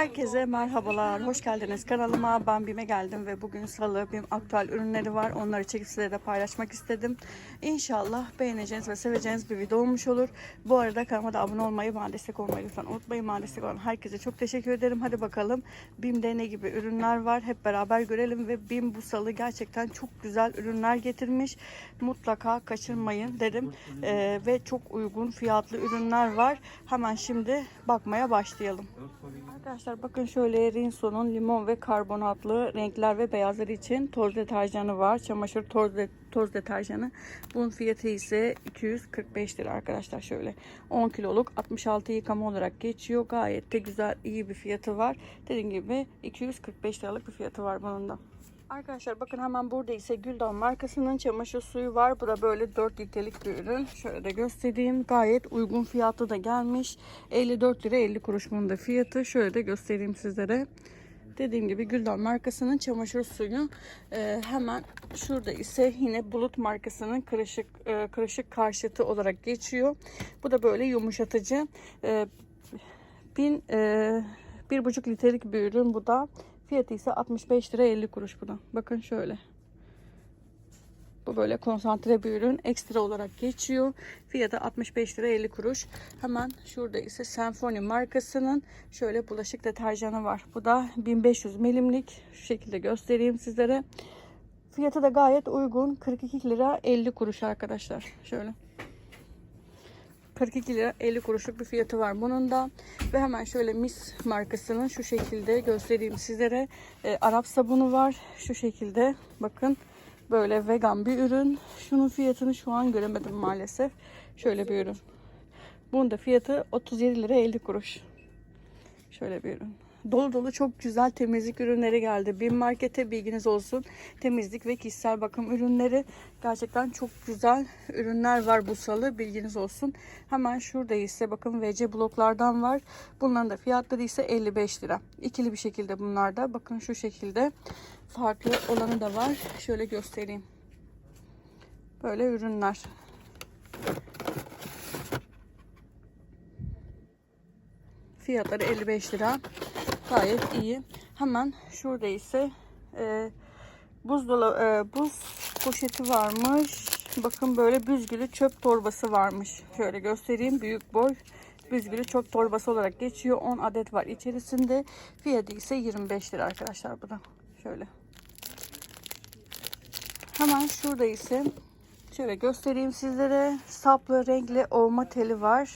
Herkese merhabalar, hoş geldiniz kanalıma. Ben BİM'e geldim ve bugün salı BİM aktüel ürünleri var. Onları çekip size de paylaşmak istedim. İnşallah beğeneceğiniz ve seveceğiniz bir video olmuş olur. Bu arada kanalıma da abone olmayı, bana destek olmayı lütfen unutmayın. Bana destek olan herkese çok teşekkür ederim. Hadi bakalım BİM'de ne gibi ürünler var hep beraber görelim ve BİM bu salı gerçekten çok güzel ürünler getirmiş. Mutlaka kaçırmayın derim. Ee, ve çok uygun fiyatlı ürünler var. Hemen şimdi bakmaya başlayalım. Arkadaşlar bakın şöyle Rinso'nun limon ve karbonatlı renkler ve beyazlar için toz deterjanı var. Çamaşır toz, de, toz deterjanı. Bunun fiyatı ise 245 lira arkadaşlar şöyle. 10 kiloluk 66 yıkama olarak geçiyor. Gayet de güzel iyi bir fiyatı var. Dediğim gibi 245 liralık bir fiyatı var bunun da. Arkadaşlar bakın hemen burada ise Güldan markasının çamaşır suyu var. Bu da böyle 4 litrelik bir ürün. Şöyle de göstereyim. Gayet uygun fiyatı da gelmiş. 54 lira 50 kuruş bunun da fiyatı. Şöyle de göstereyim sizlere. Dediğim gibi Güldan markasının çamaşır suyu. Ee, hemen şurada ise yine Bulut markasının kırışık e, kırışık karşıtı olarak geçiyor. Bu da böyle yumuşatıcı. Ee, bin e, litrelik bir ürün bu da. Fiyatı ise 65 lira 50 kuruş buna. Bakın şöyle. Bu böyle konsantre bir ürün. Ekstra olarak geçiyor. Fiyatı 65 lira 50 kuruş. Hemen şurada ise Senfoni markasının şöyle bulaşık deterjanı var. Bu da 1500 milimlik. Şu şekilde göstereyim sizlere. Fiyatı da gayet uygun. 42 lira 50 kuruş arkadaşlar. Şöyle. 42 lira 50 kuruşluk bir fiyatı var bunun da. Ve hemen şöyle Mis markasının şu şekilde göstereyim sizlere. Ee, Arap sabunu var. Şu şekilde bakın. Böyle vegan bir ürün. Şunun fiyatını şu an göremedim maalesef. Şöyle bir ürün. Bunun da fiyatı 37 lira 50 kuruş. Şöyle bir ürün. Dolu dolu çok güzel temizlik ürünleri geldi. Bir markete bilginiz olsun. Temizlik ve kişisel bakım ürünleri. Gerçekten çok güzel ürünler var bu salı. Bilginiz olsun. Hemen şurada ise bakın VC bloklardan var. Bunların da fiyatları ise 55 lira. İkili bir şekilde bunlar da. Bakın şu şekilde farklı olanı da var. Şöyle göstereyim. Böyle ürünler. Fiyatları 55 lira. Gayet iyi. Hemen şurada ise e, buzdolabı e, buz poşeti varmış. Bakın böyle büzgülü çöp torbası varmış. Şöyle göstereyim. Büyük boy büzgülü çöp torbası olarak geçiyor. 10 adet var içerisinde. Fiyatı ise 25 lira arkadaşlar bu da. Şöyle. Hemen şurada ise şöyle göstereyim sizlere. Saplı renkli ovma teli var.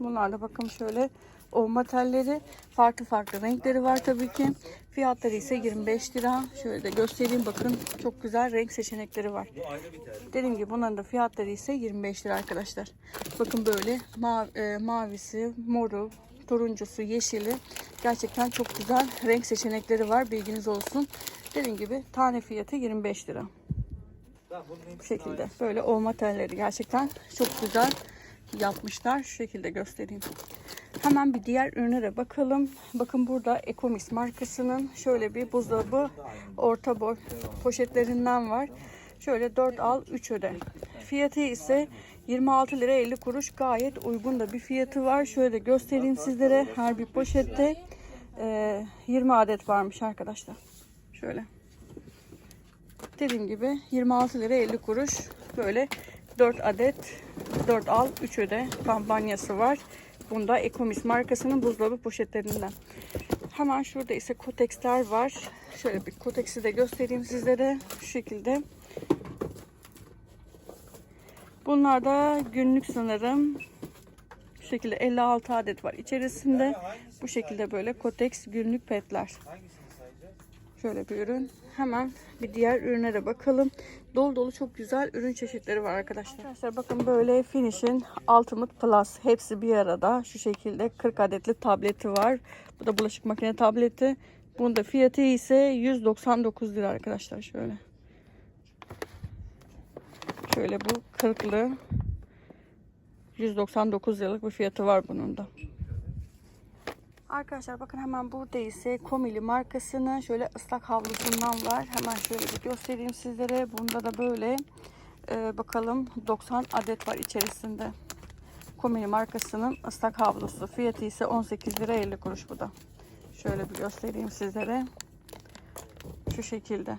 Bunlar da bakın şöyle ovma telleri. Farklı farklı renkleri var tabii ki. Fiyatları ise 25 lira. Şöyle de göstereyim bakın. Çok güzel renk seçenekleri var. Dediğim gibi bunların da fiyatları ise 25 lira arkadaşlar. Bakın böyle mavi, e, mavisi, moru, turuncusu, yeşili. Gerçekten çok güzel renk seçenekleri var. Bilginiz olsun. Dediğim gibi tane fiyatı 25 lira. Bu şekilde. Böyle olma telleri gerçekten çok güzel yapmışlar. Şu şekilde göstereyim. Hemen bir diğer ürüne de bakalım. Bakın burada Ecomis markasının şöyle bir buzdolabı orta boy poşetlerinden var. Şöyle 4 al 3 öde. Fiyatı ise 26 lira 50 kuruş. Gayet uygun da bir fiyatı var. Şöyle göstereyim sizlere. Her bir poşette e, 20 adet varmış arkadaşlar. Şöyle. Dediğim gibi 26 lira 50 kuruş. Böyle 4 adet 4 al 3 öde kampanyası var. Bunda Ecomis markasının buzdolabı poşetlerinden. Hemen şurada ise Kotex'ler var. Şöyle bir Kotex'i de göstereyim sizlere. Şu şekilde. Bunlar da günlük sanırım. Şu şekilde 56 adet var içerisinde. Bu şekilde böyle Kotex günlük petler. Şöyle bir ürün. Hemen bir diğer ürüne de bakalım. Dolu dolu çok güzel ürün çeşitleri var arkadaşlar. Arkadaşlar bakın böyle Finish'in Ultimate Plus hepsi bir arada. Şu şekilde 40 adetli tableti var. Bu da bulaşık makine tableti. Bunun da fiyatı ise 199 lira arkadaşlar şöyle. Şöyle bu 40'lı 199 liralık bir fiyatı var bunun da. Arkadaşlar bakın hemen burada ise Komili markasının şöyle ıslak havlusundan var. Hemen şöyle bir göstereyim sizlere. Bunda da böyle e, bakalım 90 adet var içerisinde. Komili markasının ıslak havlusu. Fiyatı ise 18 lira 50 kuruş bu da. Şöyle bir göstereyim sizlere. Şu şekilde.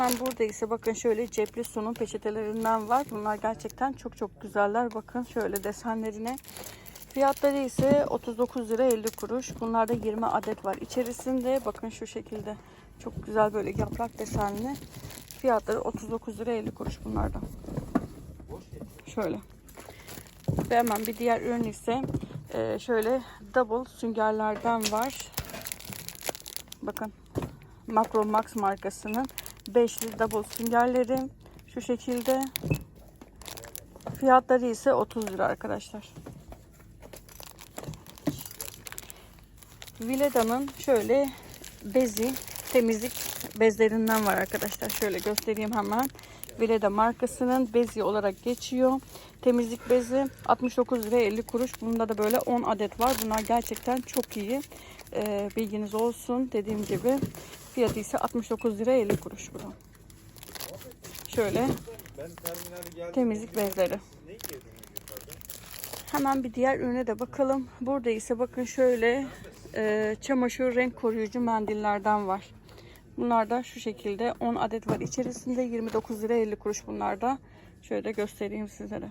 Hemen burada ise bakın şöyle cepli sunum peçetelerinden var. Bunlar gerçekten çok çok güzeller. Bakın şöyle desenlerine. Fiyatları ise 39 lira 50 kuruş. Bunlarda 20 adet var. İçerisinde bakın şu şekilde çok güzel böyle yaprak desenli. Fiyatları 39 lira 50 kuruş bunlardan. Şöyle. Ve hemen bir diğer ürün ise e, şöyle double süngerlerden var. Bakın Macro Max markasının beşli double süngerleri şu şekilde. Fiyatları ise 30 lira arkadaşlar. Vileda'nın şöyle bezi temizlik bezlerinden var arkadaşlar. Şöyle göstereyim hemen. Vileda markasının bezi olarak geçiyor. Temizlik bezi 69 lira 50 kuruş. Bunda da böyle 10 adet var. Bunlar gerçekten çok iyi. Ee, bilginiz olsun. Dediğim gibi fiyatı ise 69 lira 50 kuruş bu da. Şöyle temizlik bezleri. Hemen bir diğer ürüne de bakalım. Burada ise bakın şöyle e, çamaşır renk koruyucu mendillerden var. Bunlar da şu şekilde 10 adet var içerisinde 29 lira 50 kuruş bunlar da. Şöyle de göstereyim sizlere.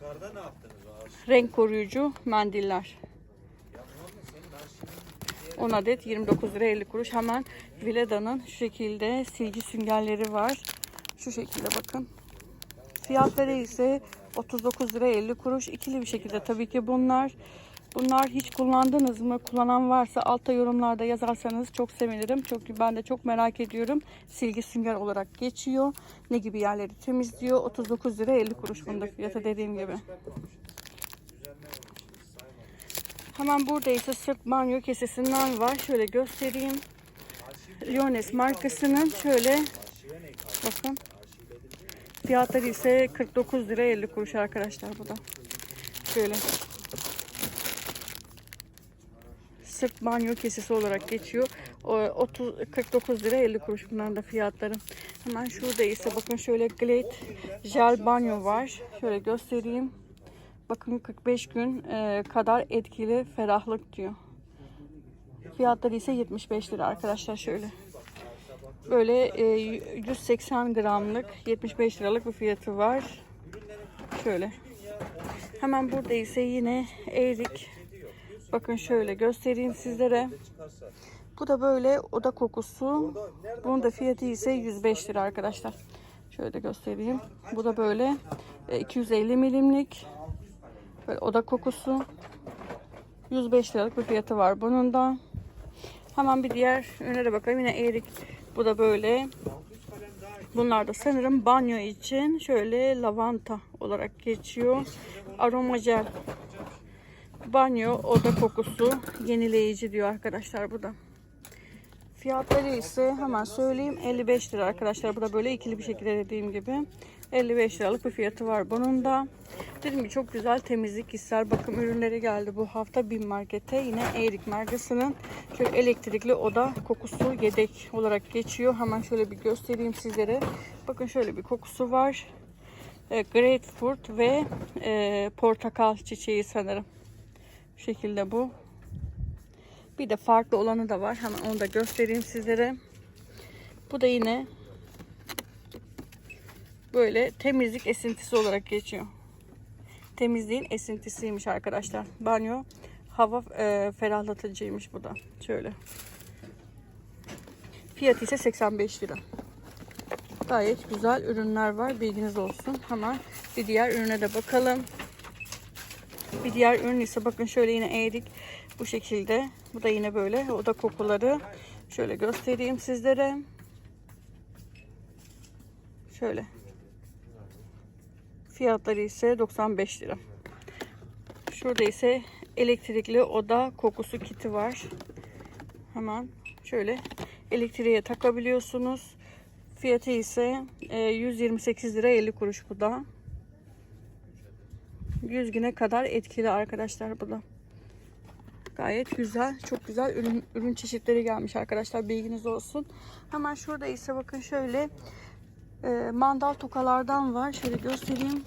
Yukarıda ne yaptınız ağaç? Renk koruyucu mendiller. 10 adet 29 lira 50 kuruş. Hemen Vileda'nın şu şekilde silgi süngerleri var. Şu şekilde bakın. Fiyatları ise 39 lira 50 kuruş. İkili bir şekilde tabii ki bunlar. Bunlar hiç kullandınız mı? Kullanan varsa altta yorumlarda yazarsanız çok sevinirim. Çünkü ben de çok merak ediyorum. Silgi sünger olarak geçiyor. Ne gibi yerleri temizliyor. 39 lira 50 kuruş bunda fiyatı dediğim gibi. Hemen burada ise sırt banyo kesesinden var. Şöyle göstereyim. Liones markasının şöyle bakın. Fiyatları ise 49 lira 50 kuruş arkadaşlar bu da. Şöyle. Sırt banyo kesesi olarak geçiyor. O 30 49 lira 50 kuruş bunların da fiyatları. Hemen şurada ise bakın şöyle Glade jel banyo var. Şöyle göstereyim. Bakın 45 gün e, kadar etkili ferahlık diyor. Fiyatları ise 75 lira arkadaşlar şöyle. Böyle e, 180 gramlık 75 liralık bir fiyatı var. Şöyle. Hemen burada ise yine erik. Bakın şöyle göstereyim sizlere. Bu da böyle oda kokusu. Bunun da fiyatı ise 105 lira arkadaşlar. Şöyle göstereyim. Bu da böyle e, 250 milimlik. Böyle oda kokusu. 105 liralık bir fiyatı var bunun da. Hemen bir diğer ürüne de bakalım. Yine erik. Bu da böyle. Bunlar da sanırım banyo için şöyle lavanta olarak geçiyor. Aroma jel. Banyo oda kokusu yenileyici diyor arkadaşlar bu da. Fiyatları ise hemen söyleyeyim 55 lira arkadaşlar. Bu da böyle ikili bir şekilde dediğim gibi. 55 liralık bir fiyatı var bunun da. Dediğim gibi çok güzel temizlik kişisel bakım ürünleri geldi bu hafta bin markete. Yine Erik markasının şöyle elektrikli oda kokusu yedek olarak geçiyor. Hemen şöyle bir göstereyim sizlere. Bakın şöyle bir kokusu var. E, grapefruit ve e, portakal çiçeği sanırım. Bu şekilde bu. Bir de farklı olanı da var. Hemen onu da göstereyim sizlere. Bu da yine böyle temizlik esintisi olarak geçiyor. Temizliğin esintisiymiş arkadaşlar. Banyo hava e, ferahlatıcıymış bu da. Şöyle. Fiyatı ise 85 lira. Gayet güzel ürünler var. Bilginiz olsun. Hemen bir diğer ürüne de bakalım. Bir diğer ürün ise bakın şöyle yine eğrik bu şekilde. Bu da yine böyle oda kokuları. Şöyle göstereyim sizlere. Şöyle. Fiyatları ise 95 lira. Şurada ise elektrikli oda kokusu kiti var. Hemen şöyle elektriğe takabiliyorsunuz. Fiyatı ise e, 128 lira 50 kuruş bu da. 100 güne kadar etkili arkadaşlar bu da. Gayet güzel. Çok güzel ürün, ürün çeşitleri gelmiş arkadaşlar. Bilginiz olsun. Hemen şurada ise bakın şöyle e, mandal tokalardan var. Şöyle göstereyim.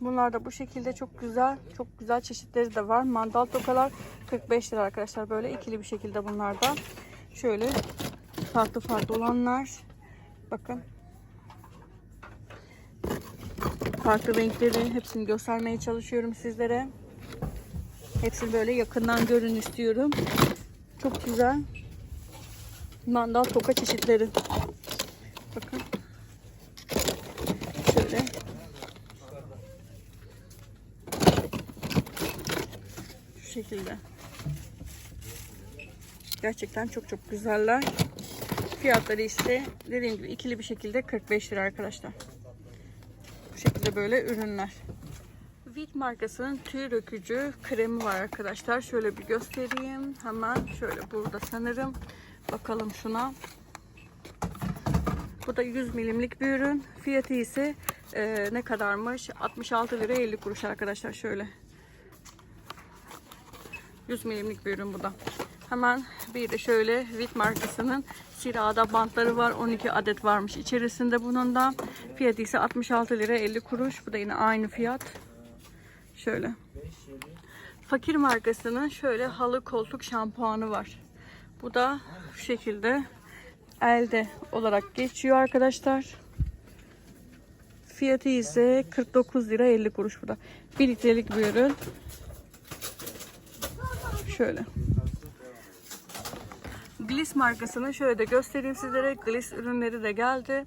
Bunlar da bu şekilde çok güzel. Çok güzel çeşitleri de var. Mandal tokalar 45 lira arkadaşlar. Böyle ikili bir şekilde bunlar da. Şöyle farklı farklı olanlar. Bakın. Farklı renkleri hepsini göstermeye çalışıyorum sizlere. Hepsini böyle yakından görün istiyorum. Çok güzel. Mandal toka çeşitleri. Bakın. Şöyle. Şu şekilde. Gerçekten çok çok güzeller. Fiyatları ise dediğim gibi ikili bir şekilde 45 lira arkadaşlar. Bu şekilde böyle ürünler. Vit markasının tüy dökücü kremi var arkadaşlar. Şöyle bir göstereyim. Hemen şöyle burada sanırım. Bakalım şuna. Bu da 100 milimlik bir ürün. Fiyatı ise e, ne kadarmış? 66 lira 50 kuruş arkadaşlar. Şöyle. 100 milimlik bir ürün bu da. Hemen bir de şöyle Vit markasının sirada bantları var. 12 adet varmış içerisinde bunun da. Fiyatı ise 66 lira 50 kuruş. Bu da yine aynı fiyat. Şöyle. Fakir markasının şöyle halı koltuk şampuanı var. Bu da şu şekilde elde olarak geçiyor arkadaşlar. Fiyatı ise 49 lira 50 kuruş bu da. 1 litrelik bir ürün. Şöyle. Gliss markasının şöyle de göstereyim sizlere. Gliss ürünleri de geldi.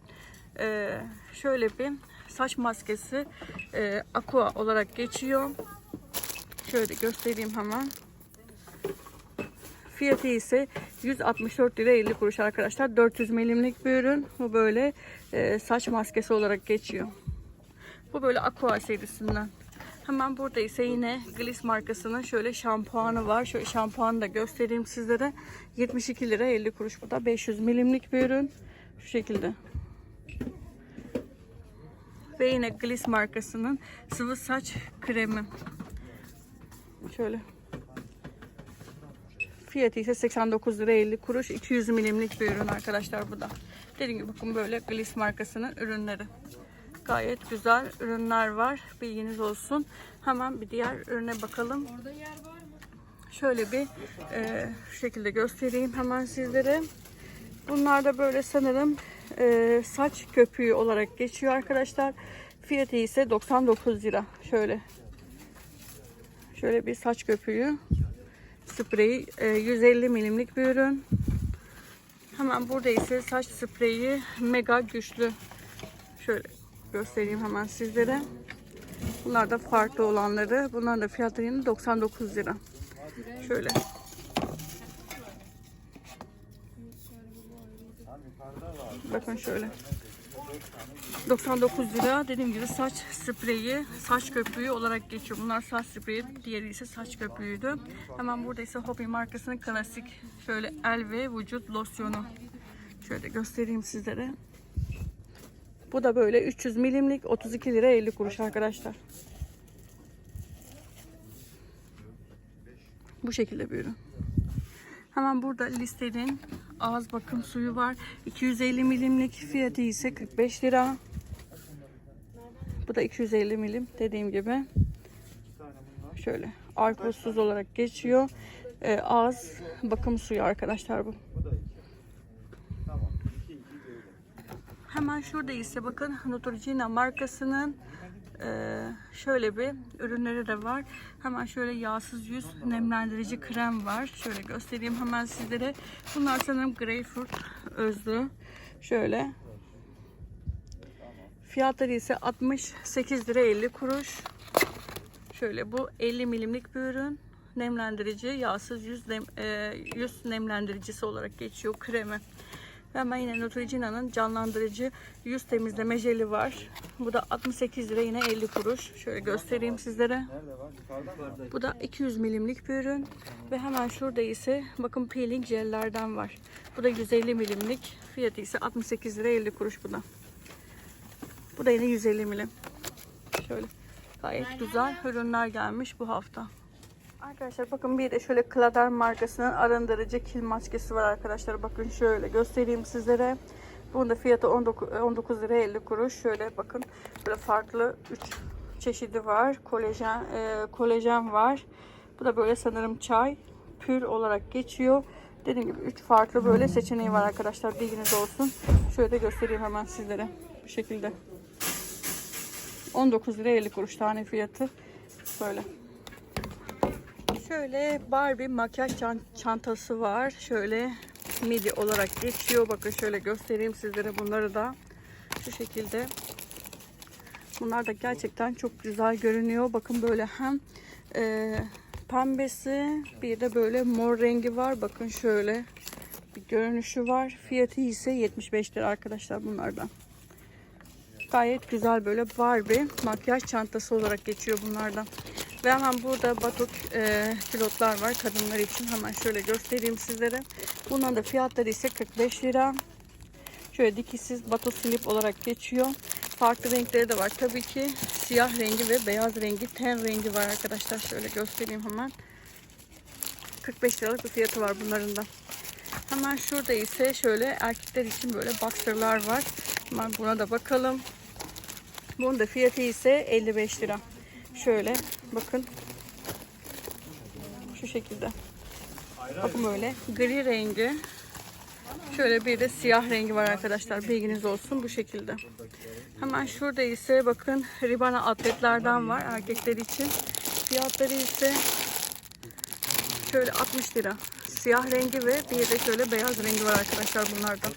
Ee, şöyle bir saç maskesi e, aqua olarak geçiyor. Şöyle göstereyim hemen. Fiyatı ise 164 lira 50 kuruş arkadaşlar. 400 milimlik bir ürün. Bu böyle e, saç maskesi olarak geçiyor. Bu böyle aqua serisinden. Hemen burada ise yine Gliss markasının şöyle şampuanı var. Şöyle şampuanı da göstereyim sizlere. 72 lira 50 kuruş bu da. 500 milimlik bir ürün. Şu şekilde. Ve yine Gliss markasının sıvı saç kremi. Şöyle. Fiyatı ise 89 lira 50 kuruş. 200 milimlik bir ürün arkadaşlar bu da. Dediğim gibi bakın böyle Gliss markasının ürünleri. Gayet güzel ürünler var. Bilginiz olsun. Hemen bir diğer ürüne bakalım. Şöyle bir e, şu şekilde göstereyim hemen sizlere. Bunlar da böyle sanırım e, saç köpüğü olarak geçiyor arkadaşlar. Fiyatı ise 99 lira. Şöyle. Şöyle bir saç köpüğü. Spreyi e, 150 milimlik bir ürün. Hemen burada ise saç spreyi mega güçlü. Şöyle göstereyim hemen sizlere. Bunlar da farklı olanları. Bunların da fiyatları yine 99 lira. Şöyle. Bakın şöyle. 99 lira dediğim gibi saç spreyi, saç köpüğü olarak geçiyor. Bunlar saç spreyi, diğeri ise saç köpüğüydü. Hemen burada ise Hobby markasının klasik şöyle el ve vücut losyonu. Şöyle göstereyim sizlere. Bu da böyle 300 milimlik 32 lira 50 kuruş arkadaşlar. Bu şekilde bir ürün. Hemen burada listenin ağız bakım suyu var. 250 milimlik fiyatı ise 45 lira. Bu da 250 milim dediğim gibi. Şöyle alkolsüz olarak geçiyor. Ee, ağız bakım suyu arkadaşlar bu. Hemen şurada ise bakın Neutrogena markasının e, şöyle bir ürünleri de var. Hemen şöyle yağsız yüz nemlendirici krem var. Şöyle göstereyim hemen sizlere. Bunlar sanırım greyfurt özlü. Şöyle. Fiyatları ise 68 lira 50 kuruş. Şöyle bu 50 milimlik bir ürün. Nemlendirici, yağsız yüz, nem, e, yüz nemlendiricisi olarak geçiyor kremi. Ve hemen yine Neutrogena'nın canlandırıcı yüz temizleme jeli var. Bu da 68 lira yine 50 kuruş. Şöyle göstereyim sizlere. Bu da 200 milimlik bir ürün. Ve hemen şurada ise bakın peeling jellerden var. Bu da 150 milimlik. Fiyatı ise 68 lira 50 kuruş bu da. Bu da yine 150 milim. Şöyle gayet güzel ürünler gelmiş bu hafta. Arkadaşlar bakın bir de şöyle Klader markasının arındırıcı kil maskesi var arkadaşlar. Bakın şöyle göstereyim sizlere. Bunun da fiyatı 19, 19 lira 50 kuruş. Şöyle bakın böyle farklı 3 çeşidi var. Kolajen, e, kolajen var. Bu da böyle sanırım çay. Pür olarak geçiyor. Dediğim gibi 3 farklı böyle seçeneği var arkadaşlar. Bilginiz olsun. Şöyle de göstereyim hemen sizlere. Bu şekilde. 19 lira 50 kuruş tane fiyatı. Böyle. Şöyle Barbie makyaj çan- çantası var. Şöyle midi olarak geçiyor. Bakın şöyle göstereyim sizlere bunları da. Şu şekilde. Bunlar da gerçekten çok güzel görünüyor. Bakın böyle hem e, pembesi bir de böyle mor rengi var. Bakın şöyle bir görünüşü var. Fiyatı ise 75 lira arkadaşlar bunlardan. Gayet güzel böyle Barbie makyaj çantası olarak geçiyor bunlardan. Ve hemen burada batok e, pilotlar var kadınlar için. Hemen şöyle göstereyim sizlere. Bunların da fiyatları ise 45 lira. Şöyle dikişsiz bato slip olarak geçiyor. Farklı renkleri de var. Tabii ki siyah rengi ve beyaz rengi, ten rengi var arkadaşlar. Şöyle göstereyim hemen. 45 liralık bir fiyatı var bunların da. Hemen şurada ise şöyle erkekler için böyle boxer'lar var. Hemen buna da bakalım. Bunun da fiyatı ise 55 lira. Şöyle bakın. Şu şekilde. Bakın böyle gri rengi. Şöyle bir de siyah rengi var arkadaşlar. Bilginiz olsun bu şekilde. Hemen şurada ise bakın Ribana atletlerden var erkekler için. Fiyatları ise şöyle 60 lira. Siyah rengi ve bir de şöyle beyaz rengi var arkadaşlar bunlardan.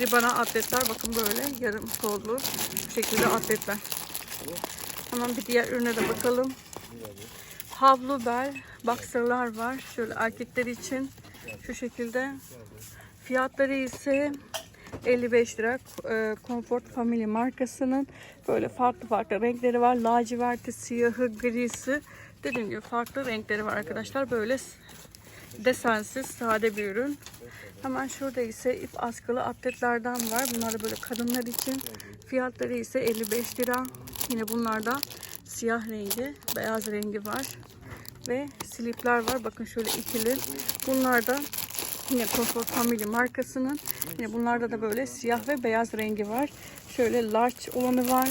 Ribana atletler bakın böyle yarım kollu şekilde atletler. Hemen bir diğer ürüne de bakalım. Havlu bel boxer'lar var. Şöyle erkekler için şu şekilde. Fiyatları ise 55 lira. Ee, Comfort Family markasının böyle farklı farklı renkleri var. Laciverti, siyahı, grisi. Dediğim gibi farklı renkleri var arkadaşlar. Böyle desensiz, sade bir ürün. Hemen şurada ise ip askılı atletlerden var. Bunlar da böyle kadınlar için. Fiyatları ise 55 lira. Yine bunlarda siyah rengi, beyaz rengi var. Ve slipler var. Bakın şöyle ikili. Bunlar da yine Comfort Family markasının. Yine bunlarda da böyle siyah ve beyaz rengi var. Şöyle large olanı var.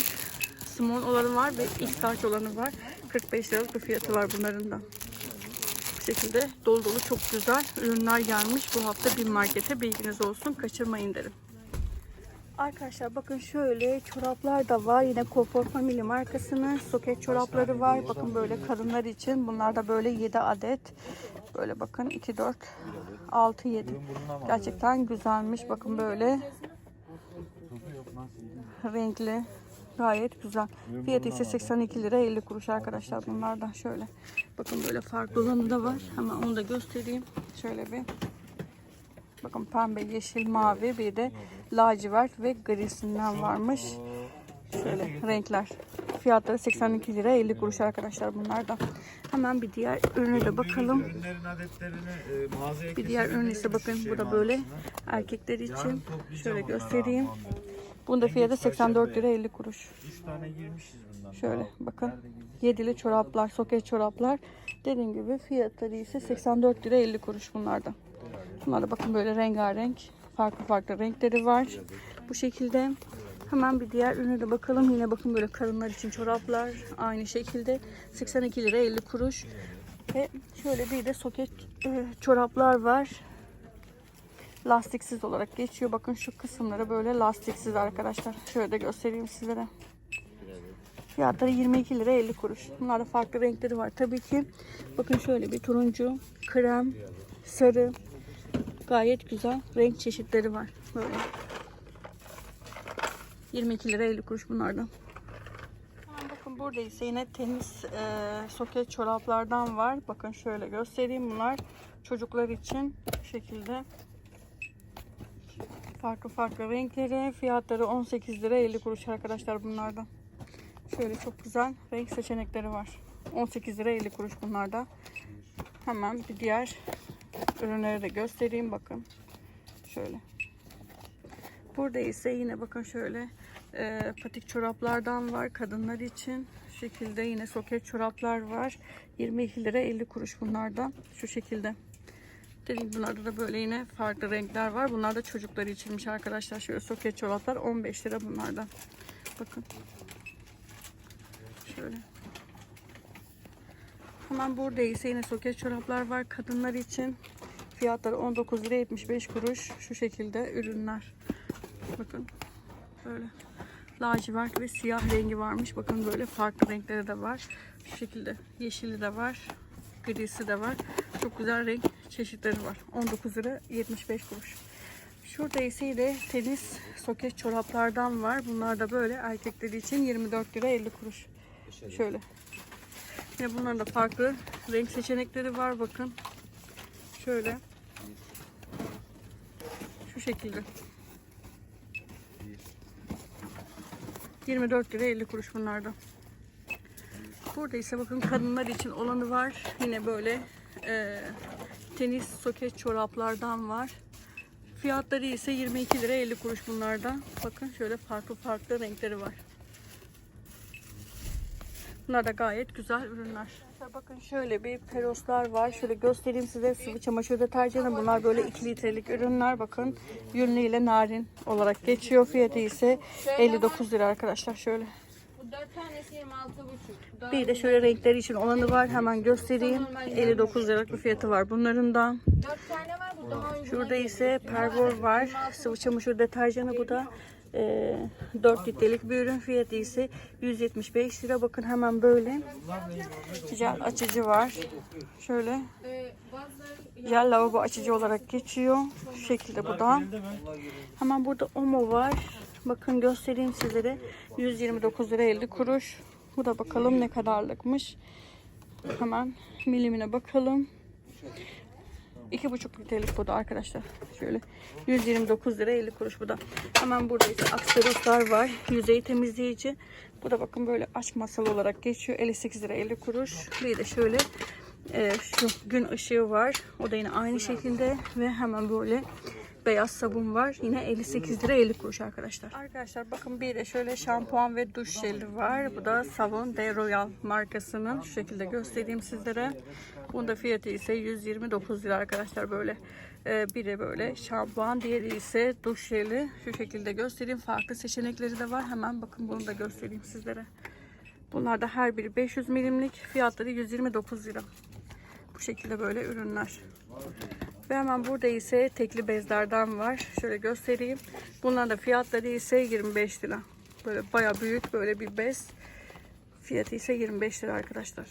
Small olanı var ve X large olanı var. 45 liralık bir fiyatı var bunların da. Bu şekilde dolu dolu çok güzel ürünler gelmiş bu hafta bir markete bilginiz olsun kaçırmayın derim. Arkadaşlar bakın şöyle çoraplar da var. Yine Comfort Family markasının soket çorapları var. Bakın böyle kadınlar için. Bunlar da böyle 7 adet. Böyle bakın 2, 4, 6, 7. Gerçekten güzelmiş. Bakın böyle renkli. Gayet güzel. Fiyatı ise 82 lira 50 kuruş arkadaşlar bunlardan şöyle. Bakın böyle farklı olanı da var. Hemen onu da göstereyim. Şöyle bir. Bakın pembe, yeşil, mavi bir de lacivert ve grisinden varmış. Şöyle renkler. Fiyatları 82 lira 50 kuruş arkadaşlar bunlardan. Hemen bir diğer ürüne de bakalım. Bir diğer ürün ise bakın bu da böyle erkekler için. Şöyle göstereyim. Muhammed. Bunda fiyatı 84 lira 50 kuruş. Şöyle bakın. Yedili çoraplar, soket çoraplar. Dediğim gibi fiyatları ise 84 lira 50 kuruş bunlarda. Bunlar da bakın böyle rengarenk. Farklı farklı renkleri var. Bu şekilde. Hemen bir diğer ürüne de bakalım. Yine bakın böyle karınlar için çoraplar. Aynı şekilde 82 lira 50 kuruş. Ve şöyle bir de soket e, çoraplar var. Lastiksiz olarak geçiyor. Bakın şu kısımları böyle lastiksiz arkadaşlar. Şöyle de göstereyim sizlere. Fiyatları 22 lira 50 kuruş. Bunlarda farklı renkleri var. Tabii ki bakın şöyle bir turuncu, krem, sarı gayet güzel renk çeşitleri var. Böyle. 22 lira 50 kuruş bunlardan. Bakın burada ise yine tenis e, soket çoraplardan var. Bakın şöyle göstereyim bunlar çocuklar için bu şekilde farklı farklı renkleri fiyatları 18 lira 50 kuruş arkadaşlar bunlardan. Şöyle çok güzel renk seçenekleri var. 18 lira 50 kuruş bunlarda. Hemen bir diğer ürünleri de göstereyim bakın. Şöyle. Burada ise yine bakın şöyle e, patik çoraplardan var kadınlar için. Şu şekilde yine soket çoraplar var. 22 lira 50 kuruş bunlardan. Şu şekilde. Dediğim bunlarda da böyle yine farklı renkler var. Bunlar da çocuklar içinmiş arkadaşlar. Şöyle soket çoraplar 15 lira bunlardan. Bakın. Şöyle. Hemen burada ise yine soket çoraplar var kadınlar için. Fiyatları 19 lira 75 kuruş. Şu şekilde ürünler. Bakın böyle lacivert ve siyah rengi varmış. Bakın böyle farklı renkleri de var. Şu şekilde yeşili de var. Grisi de var. Çok güzel renk çeşitleri var. 19 lira 75 kuruş. Şurada ise yine tenis soket çoraplardan var. Bunlar da böyle erkekleri için 24 lira 50 kuruş. Şöyle. Yine bunların da farklı renk seçenekleri var bakın. Şöyle. Şu şekilde. 24 lira 50 kuruş bunlarda. Burada ise bakın kadınlar için olanı var. Yine böyle e, tenis soket çoraplardan var. Fiyatları ise 22 lira 50 kuruş bunlarda. Bakın şöyle farklı farklı renkleri var. Bunlar da gayet güzel ürünler. Bakın şöyle bir peroslar var. Şöyle göstereyim size sıvı çamaşır deterjanı. Bunlar böyle 2 litrelik ürünler. Bakın yünlü ile narin olarak geçiyor. Fiyatı ise 59 lira arkadaşlar. Şöyle. Bu dört tanesi 26 buçuk. Bir de şöyle renkleri için olanı var. Hemen göstereyim. 59 liralık bir fiyatı var bunların da. Şurada ise pervor var. Sıvı çamaşır deterjanı bu da. E, 4 litrelik bir ürün fiyatı ise 175 lira. Bakın hemen böyle jel açıcı var. Şöyle Ee, jel lavabo açıcı olarak geçiyor. Şu şekilde bu da. Hemen burada Omo var. Bakın göstereyim sizlere. 129 lira 50 kuruş. Bu da bakalım ne kadarlıkmış. Hemen milimine bakalım. 2,5 litrelik bu da arkadaşlar. Şöyle 129 lira 50 kuruş bu da. Hemen burada ise Aksaroslar var. Yüzey temizleyici. Bu da bakın böyle aşk masalı olarak geçiyor. 58 lira 50 kuruş. Bir de şöyle e, şu gün ışığı var. O da yine aynı şekilde ve hemen böyle beyaz sabun var. Yine 58 lira 50 kuruş arkadaşlar. Arkadaşlar bakın bir de şöyle şampuan ve duş jeli var. Bu da Savon de Royal markasının. Şu şekilde göstereyim sizlere. Bunda fiyatı ise 129 lira arkadaşlar böyle. Ee, biri böyle şampuan, diğeri ise duş jeli. Şu şekilde göstereyim. Farklı seçenekleri de var. Hemen bakın bunu da göstereyim sizlere. Bunlar da her biri 500 milimlik. Fiyatları 129 lira. Bu şekilde böyle ürünler. Ve hemen burada ise tekli bezlerden var. Şöyle göstereyim. Bunların da fiyatları ise 25 lira. Böyle baya büyük böyle bir bez. Fiyatı ise 25 lira arkadaşlar.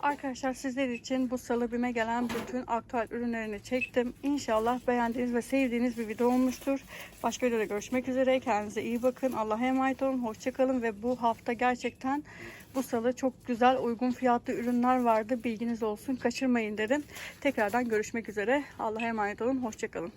Arkadaşlar sizler için bu salı bime gelen bütün aktüel ürünlerini çektim. İnşallah beğendiğiniz ve sevdiğiniz bir video olmuştur. Başka videoda görüşmek üzere. Kendinize iyi bakın. Allah'a emanet olun. Hoşçakalın ve bu hafta gerçekten bu salı çok güzel uygun fiyatlı ürünler vardı. Bilginiz olsun. Kaçırmayın derim. Tekrardan görüşmek üzere. Allah'a emanet olun. Hoşçakalın.